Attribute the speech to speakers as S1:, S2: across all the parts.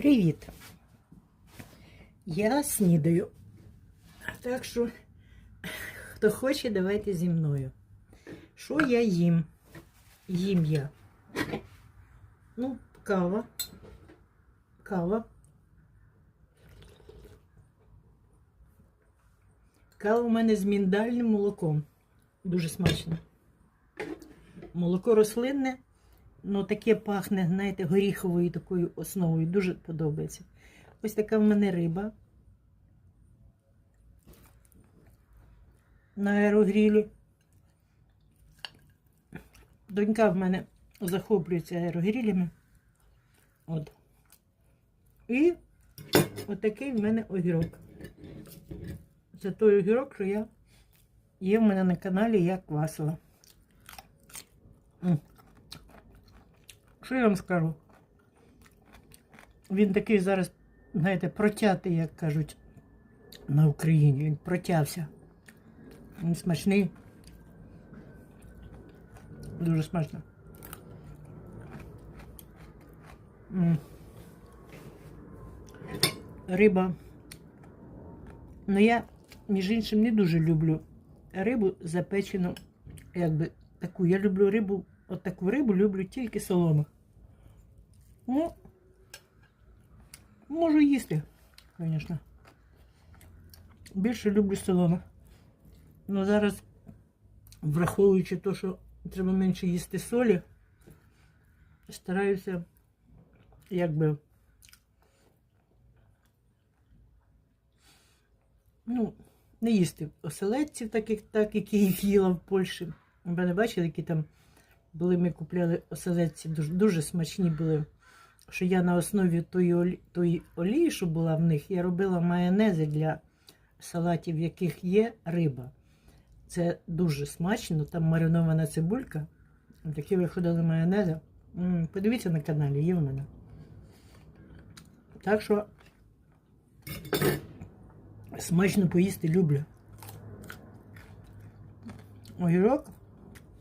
S1: Привіт! Я снідаю. Так що, хто хоче, давайте зі мною. Що я їм? Їм я. Ну, кава. Кава. Кава у мене з міндальним молоком. Дуже смачно. Молоко рослинне, ну таке пахне, знаєте, горіховою такою основою. Дуже подобається. Ось така в мене риба. На аерогрілі. Донька в мене захоплюється аерогрілями. От. І отакий в мене огірок. Це той огірок, що я є в мене на каналі я квасила. Що я вам скажу? Він такий зараз, знаєте, протятий, як кажуть на Україні. Він протявся. Він смачний. Дуже смачно. Риба. Ну я, між іншим, не дуже люблю рибу запечену, якби таку. Я люблю рибу, от таку рибу люблю тільки солону. Ну, можу їсти, звісно. Більше люблю солону. Ну зараз, враховуючи те, що треба менше їсти солі, стараюся якби. Ну, не їсти оселедців, так, так, які їх їла в Польщі. Ви не бачили, які там були, ми купляли оселедці, дуже, дуже смачні були. Що я на основі тої, олі, тої олії, що була в них, я робила майонези для салатів, в яких є риба. Це дуже смачно, там маринована цибулька. Такі виходили майонези. Подивіться на каналі, є в мене. Так що смачно поїсти люблю. Огірок.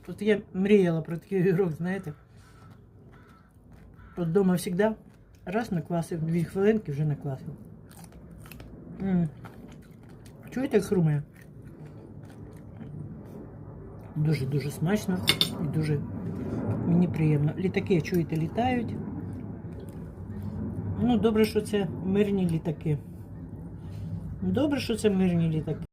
S1: Тут я мріяла про такий огірок, знаєте. От дома завжди раз наквасив, дві хвилинки вже наквасив. М. Чуєте, як хрумає? Дуже-дуже смачно і дуже мені приємно. Літаки, чуєте, літають. Ну, добре, що це мирні літаки. Добре, що це мирні літаки.